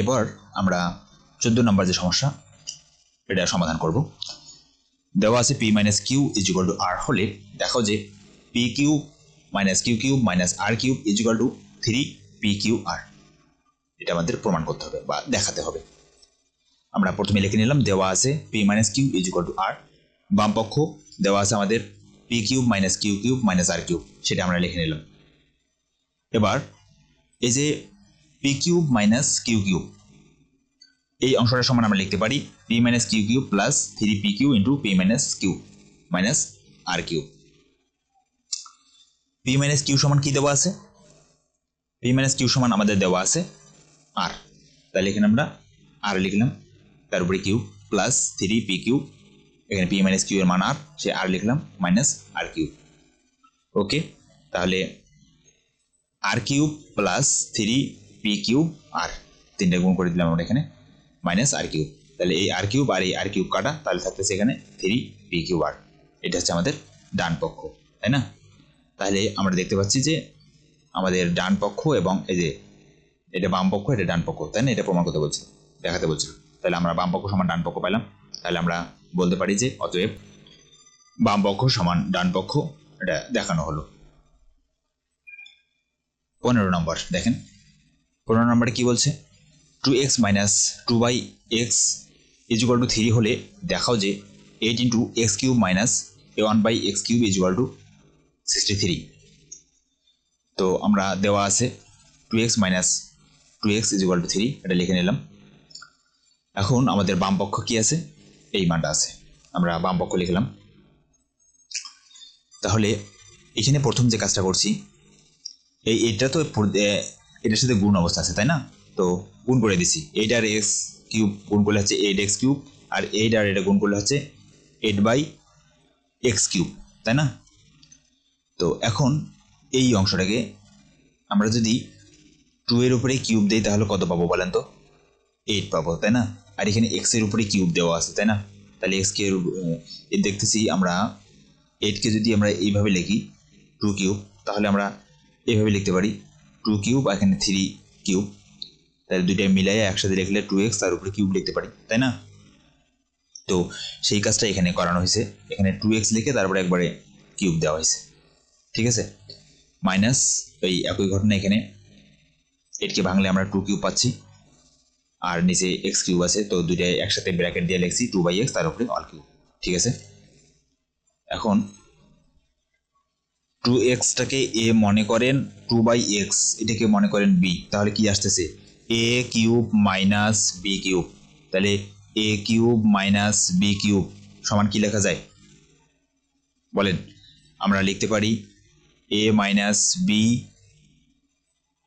এবার আমরা চোদ্দ নম্বর যে সমস্যা, এটা সমাধান করব। দেওয়া আছে p minus q is to r হলে দেখো যে p q minus q cube minus r cube is to three p q r এটা আমাদের প্রমাণ করতে হবে বা দেখাতে হবে। আমরা প্রথমে লিখে নিলাম, দেওয়া আছে p minus q is equal to r বাম পক্ষ, দেওয়া আছে আমাদের p cube minus q cube minus r cube সেটা আমরা লিখে নিলাম। এবার এই যে p cube minus q cube এই অংশটা সমান আমরা লিখতে পারি p minus q cube plus three p q into p minus q minus r q p minus q সমান কি দেওয়া আছে? পি মাইনাস কিউ সমান আমাদের দেওয়া আছে আর তাহলে এখানে আমরা আর লিখলাম। তার উপরে q plus three p q এখানে পি মাইনাস কিউ এর মান আর সে আর লিখলাম মাইনাস আর কিউ ওকে তাহলে r cube plus three p cube আর তিনটে গুণ করে দিলাম আমরা এখানে মাইনাস আর কিউব তাহলে এই আর কিউব আর এই আর কিউব কাটা, তাহলে থাকতেছে এখানে থ্রি পি কিউব আর এটা হচ্ছে আমাদের ডান পক্ষ, তাই না? তাহলে আমরা দেখতে পাচ্ছি যে আমাদের ডান পক্ষ এবং এই যে এটা বাম পক্ষ, এটা ডান পক্ষ, তাই না? এটা প্রমাণ করতে বলছিল দেখাতে বলছিল তাহলে আমরা বাম পক্ষ সমান ডান পক্ষ পেলাম তাহলে আমরা বলতে পারি যে অতএব বাম পক্ষ সমান ডান পক্ষ, এটা দেখানো হলো। পনেরো নম্বর, দেখেন। পনেরো নম্বরে কি বলছে? Two x minus two by x is equal to three হলে দেখাও যে eight into x cube minus a one by x cube is equal to sixty three তো আমরা দেওয়া আছে two x minus two x is equal to three এটা লিখে নিলাম। এখন আমাদের বাম পক্ষ কি আছে? এই মানটা আছে। আমরা বাম পক্ষ লিখলাম তাহলে এখানে প্রথম যে কাজটা করছি, এই এটা তো এটার সাথে গুণ অবস্থা আছে, তাই না? তো গুণ করে দিছি। এইট আর এক্স কিউব গুণ করলে হচ্ছে এইট এক্স কিউব, আর এইট আর এটা গুণ করলে হচ্ছে এইট বাই এক্স কিউব, তাই না? তো এখন এই অংশটাকে আমরা যদি টু এর উপরে কিউব দিই, তাহলে কত পাবো বলেন তো? এইট পাবো, তাই না? আর এখানে এক্সের উপরে কিউব দেওয়া আছে, তাই না? তাহলে এক্স কে দেখতেছি আমরা এইটকে যদি আমরা এইভাবে লিখি টু কিউব, তাহলে আমরা এইভাবে লিখতে পারি। টু কিউব আর এখানে থ্রি কিউব তাহলে দুইটাই মিলাই একসাথে লিখলে টু এক্স তার উপরে কিউব লিখতে পারি, তাই না? তো সেই কাজটা এখানে করানো হয়েছে। এখানে টু এক্স লিখে তারপরে একবারে কিউব দেওয়া হয়েছে। ঠিক আছে? মাইনাস এই একই ঘটনা এখানে। এটকে ভাঙলে আমরা টু কিউব পাচ্ছি। আর নিচে এক্স কিউব আছে, তো দুইটাই একসাথে ব্র্যাকেট দিয়ে লিখছি টু বাই এক্স তার উপরে অল কিউব ঠিক আছে? এখন টু এক্সটাকে এ মনে করেন টু বাই এক্স এটাকে মনে করেন বি তাহলে কি আসতেছে? A cube minus b cube তাহলে a cube minus b cube সমান কি লেখা যায়? বলেন, আমরা লিখতে পারি a minus b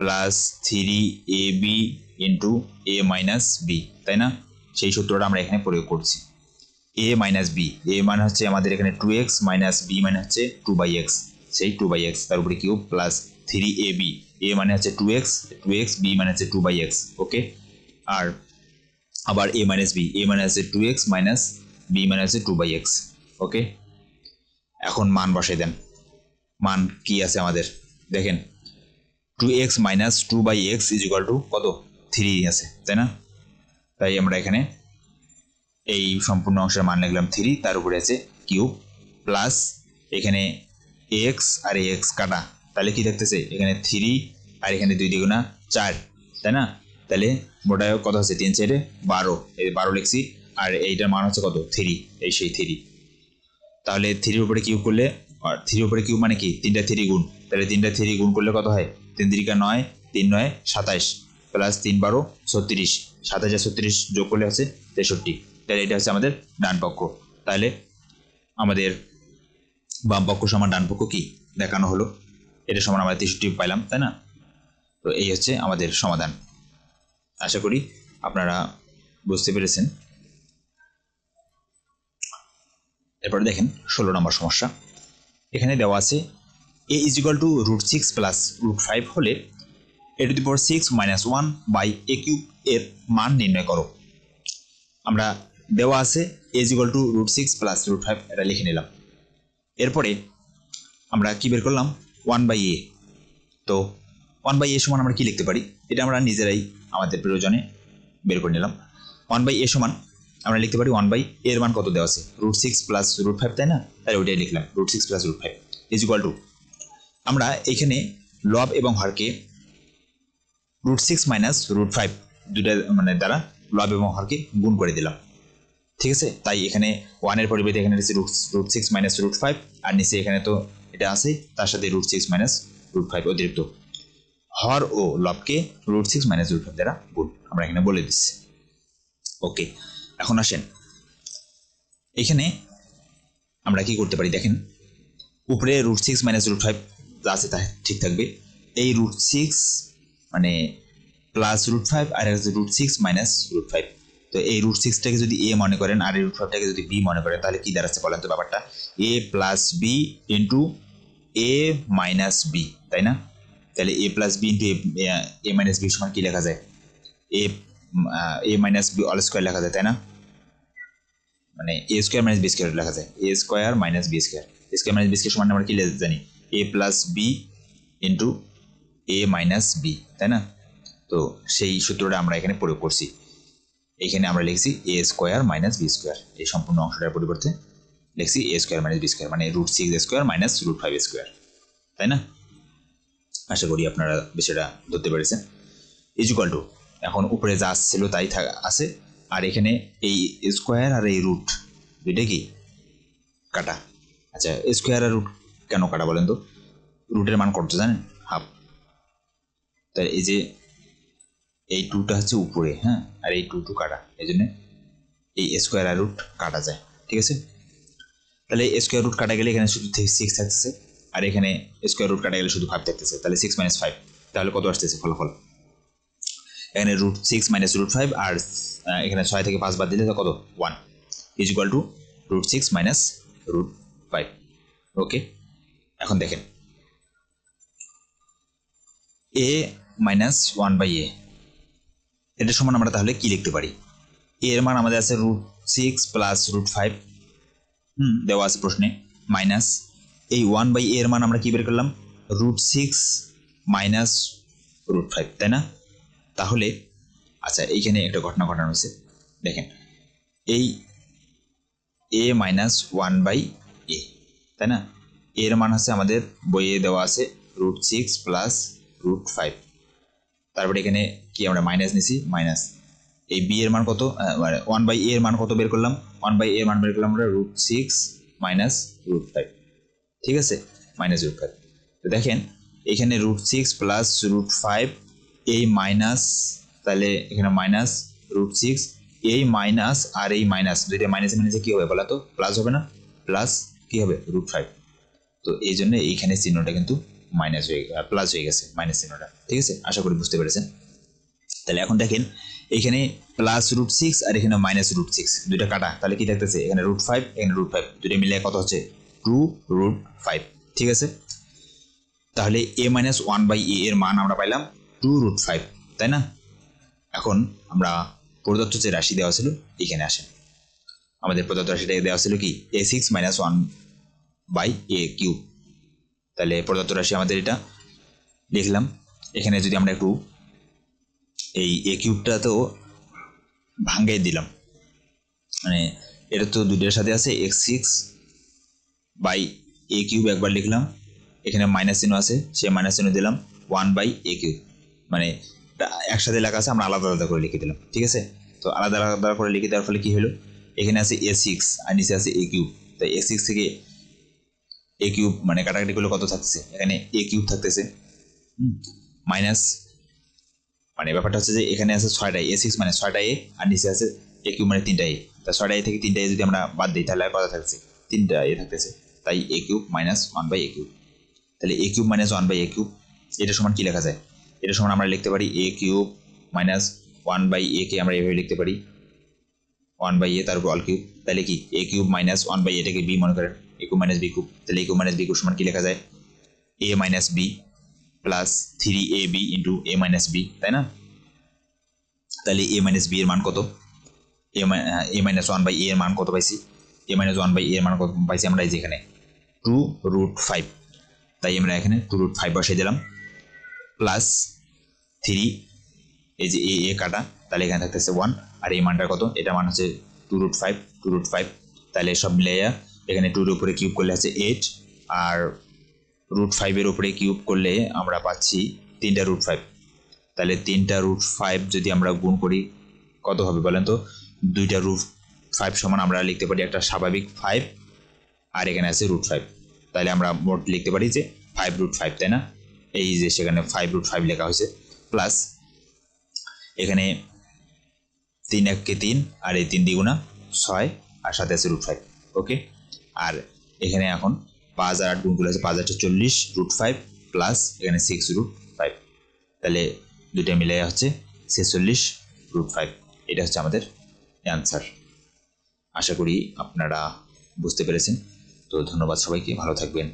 plus three a b into a minus b তাই না? সেই সূত্রটা আমরা এখানে প্রয়োগ করছি। এ মাইনাস বি এ মানে হচ্ছে আমাদের এখানে টু এক্স মাইনাস বি মানে হচ্ছে টু বাই এক্স সেই টু বাই এক্স তার উপরে cube plus three a b a মানে হচ্ছে two x two x b মানে হচ্ছে টু বাই এক্স ওকে আর আবার এ মাইনাস বি এ মানে হচ্ছে টু এক্স মাইনাস বি মানে হচ্ছে টু বাই এক্স ওকে এখন মান বসাই দেন। মান কি আছে আমাদের? দেখেন two x minus two by x is equal to কত? থ্রি আছে, তাই না? তাই আমরা এখানে এই সম্পূর্ণ অংশের মান লিখলাম থ্রি তার উপরে আছে কিউব প্লাস এখানে এক্স আর এক্স কাটা। তাহলে কি থাকতেছে? এখানে থ্রি আর এখানে দুই দ্বিগুণা চার, তাই না? তাহলে মোটা কত হচ্ছে? তিন চারে বারো। এই বারো লিখছি, আর এইটার মান হচ্ছে কত? থ্রি এই সেই থ্রি তাহলে থ্রির উপরে কিউব করলে, আর থ্রির উপরে কিউব মানে কি? তিনটা থ্রি গুণ। তাহলে তিনটা থ্রি গুণ করলে কত হয়? তিন তিরিকা নয়, তিন নয় সাতাইশ প্লাস তিন বারো, ছত্রিশ। সাতাশ আর ছত্রিশ যোগ করলে হচ্ছে তেষট্টি। তাহলে এটা হচ্ছে আমাদের ডান পক্ষ। তাহলে আমাদের বাম পক্ষ সমান ডান পক্ষ কি? দেখানো হলো। এটা সমান আমরা তেষট্টি পাইলাম, তাই না? তো এই হচ্ছে আমাদের সমাধান। আশা করি আপনারা বুঝতে পেরেছেন। এরপরে দেখেন, ষোলো নম্বর সমস্যা। এখানে দেওয়া আছে a is equal to root six plus root five হলে a to the power six minus one by a cube এর মান নির্ণয় করো। আমরা দেওয়া আছে a is equal to root six plus root five এটা লিখে নিলাম। এরপরে আমরা কি বের করলাম? ওয়ান বাই এ তো ওয়ান বাই এ সমান আমরা কি লিখতে পারি? এটা আমরা নিজেরাই আমাদের প্রয়োজনে বের করে নিলাম। ওয়ান বাই এ সমান আমরা লিখতে পারি ওয়ান বাই এর মান কত দেওয়া আছে? Root six plus root five তাই না? তাহলে ওইটাই লিখলাম root six plus root five is equal to আমরা এখানে লব এবং হরকে root six minus root five দুটা মানে দ্বারা লব এবং হরকে গুণ করে দিলাম। ঠিক আছে? তাই এখানে ওয়ানের পরিবর্তে এখানে রয়েছে root root six minus root five আর নিচে এখানে তো এটা আছে, তার সাথে root six minus root five অতিরিক্ত। হর ও লবকে root six minus root five দ্বারা গুণ। আমরা এখানে বলে দিচ্ছি। ওকে এখন আসেন। এখানে আমরা কি করতে পারি দেখেন? উপরে root six minus root five আছে তা ঠিক থাকবে। এই রুট সিক্স মানে প্লাস রুট ফাইভ আর root six minus root five তো এই রুট সিক্সটাকে যদি এ মনে করেন আর এই রুট ফাইভটাকে যদি বি মনে করেন, তাহলে কি দাঁড়াচ্ছে বলেন তো ব্যাপারটা? A plus b into a minus b তাই না? তাহলে a plus b into a minus b সমান কি লেখা যায়? A a minus b all square লেখা যায়, তাই না? মানে a square minus b square লেখা যায়। A square minus b square square minus b square সমান আমরা কি লে- জানি? A plus b into a minus b তাই না? তো সেই সূত্রটা আমরা এখানে প্রয়োগ করছি। এখানে আমরা লিখছি a square minus b square এই সম্পূর্ণ অংশটার পরিবর্তে লিখছি a square minus b square মানে root six square minus root five square তাই না? আশা করি আপনারা বিষয়টা ধরতে পেরেছেন। ইজুকাল টু এখন উপরে যা ছিল তাই আছে। আর এখানে এই স্কোয়ার আর এই রুট দুইটা কি? কাটা। আচ্ছা স্কোয়ার আর রুট কেন কাটা বলেন তো? রুটের মান কত জানেন? হাফ তাই এই যে এই টুটা হচ্ছে উপরে হ্যাঁ? আর এই টু টু কাটা, এই জন্য এই স্কোয়ার আর রুট কাটা যায়, ঠিক আছে? তাহলে স্কোয়ার রুট কাটা গেলে এখানে শুধু সিক্স থাকতেছে, আর এখানে স্কোয়ার রুট কাটা গেলে শুধু ফাইভ থাকতেছে, তাহলে সিক্স মাইনাস ফাইভ তাহলে কত আসতেছে ফলাফল? এখানে root six minus root five আর এখানে ছয় থেকে পাঁচ বাদ দিলে কত? One is equal to root six minus root five okay এখন দেখেন a minus one by a এটার সমান আমরা তাহলে কি লিখতে পারি? এর মান আমাদের আছে root six plus root five hmm, দেওয়া আছে প্রশ্নে মাইনাস এই ওয়ান বাই এর মান আমরা কি বের করলাম? Root six minus root five তাই না? তাহলে আচ্ছা এইখানে একটা ঘটনা ঘটানো হয়েছে। দেখেন, এই a minus one by a তাই না? এর মান হচ্ছে আমাদের বইয়ে দেওয়া আছে root six plus root five তারপরে এখানে কি আমরা মাইনাস নিছি মাইনাস এই বি এর মান কত? ওয়ান বাই এর মান কত বের করলাম? ওয়ান বাই এর মান বের করলাম আমরা root six minus root five ঠিক আছে? মাইনাস রুট ফাইভ তো দেখেন, এখানে root six plus root five এই মাইনাস তাহলে এখানে মাইনাস রুট সিক্স এই মাইনাস আর এই মাইনাস দুইটা মাইনাসে মাইনাসে কী হবে বলা তো? প্লাস হবে না? প্লাস কী হবে? রুট ফাইভ তো এই জন্য এইখানে চিহ্নটা কিন্তু মাইনাস হয়ে প্লাস হয়ে গেছে মাইনাস চিহ্নটা। ঠিক আছে? আশা করি বুঝতে পেরেছেন। তাহলে এখন দেখেন, এখানে প্লাস রুট সিক্স আর এখানে মাইনাস রুট সিক্স দুইটা কাটা। তাহলে কি থাকতেছে এখানে রুট ফাইভ এখানে রুট ফাইভ দুটো মিলে কত হচ্ছে? টু রুট ফাইভ ঠিক আছে? তাহলে a minus one by a এর মান আমরা পাইলাম টু রুট ফাইভ তাই না? এখন আমরা প্রদত্ত যে রাশি দেওয়া ছিল, এখানে আসেন। আমাদের প্রদত্ত রাশিটা দেওয়া ছিল কি? A six minus one by a cube তাহলে প্রদত্ত রাশি আমাদের এটা লিখলাম। এখানে যদি আমরা একটু এই এ কিউবটা তো ভাঙ্গাই দিলাম। মানে এটা তো দুইটার সাথে আছে x six by a cube একবার লিখলাম। এখানে মাইনাস চিহ্ন আছে, সে মাইনাস চিহ্ন দিলাম ওয়ান বাই এ কিউব মানে একসাথে লেখা আছে, আমরা আলাদা আলাদা করে লিখে দিলাম, ঠিক আছে? তো আলাদা আলাদা করে লিখে দেওয়ার ফলে কী হলো? এখানে আছে এ সিক্স আর নিচে আছে এ কিউব তো এ সিক্স থেকে এ কিউব মানে কাটাকাটি করলে কত থাকতেছে? এখানে এ কিউব থাকতেছে। মাইনাস মানে ব্যাপারটা হচ্ছে যে এখানে আছে ছয়টা এ সিক্স মানে ছয়টা এ আর নিচে আছে এ কিউ মানে তিনটা এ তা ছয়টা এ থেকে তিনটা এ যদি আমরা বাদ দিই, তাহলে আর কত থাকছে তিনটা এ থাকতেছে। তাই a cube minus one by a cube তাহলে a cube minus one by a cube এটা সমান কী লেখা যায়? এটা সমান আমরা লিখতে পারি a cube minus one by a কে আমরা এভাবে লিখতে পারি। ওয়ান বাই এ তার উপর অল কিউব তাহলে কি? A cube minus one by এটাকে বি মনে করেন। A cube minus b cube তাহলে a cube minus b cube সমান কি লেখা যায়? A minus b plus three a b into a minus b তাই না? তাহলে এ মাইনাস বি এর মান কত? এ মাইনাস ওয়ান বাই এর মান কত পাইছি? এ মাইনাস ওয়ান বাই এর মান কত পাইছি আমরা এই যে এখানে? টু রুট ফাইভ তাই আমরা এখানে টু রুট ফাইভ বসিয়ে দিলাম। প্লাস থ্রি এই যে এ এ কাটা, তাহলে এখানে থাকতেছে ওয়ান আর এই মানটা কত? এটা মান হচ্ছে two root five two root five তাহলে সব মিলাইয়া এখানে টুর উপরে কিউব করলে আছে এইট আর রুট ফাইভের উপরে কিউব করলে আমরা পাচ্ছি তিনটা রুট ফাইভ তাহলে তিনটা রুট ফাইভ যদি আমরা গুণ করি, কত হবে বলেন তো? দুইটা রুট ফাইভ সমান আমরা লিখতে পারি একটা স্বাভাবিক ফাইভ আর এখানে আছে রুট ফাইভ তাহলে আমরা মোট লিখতে পারি যে ফাইভ রুট ফাইভ তাই না? এই যে সেখানে ফাইভ রুট ফাইভ লেখা হয়েছে। প্লাস এখানে তিন এককে তিন, আর এই তিন দ্বিগুণা ছয়, আর সাথে আছে রুট ফাইভ ওকে আর এখানে এখন পাঁচ আর আট গুণ করলে আছে পাঁচ আটটা চল্লিশ রুট ফাইভ প্লাস এখানে সিক্স রুট ফাইভ তাহলে দুইটা মিলে হচ্ছে ছেচল্লিশ রুট ফাইভ এটা হচ্ছে আমাদের অ্যান্সার আশা করি আপনারা বুঝতে পেরেছেন। তো ধন্যবাদ সবাইকে। ভালো থাকবেন।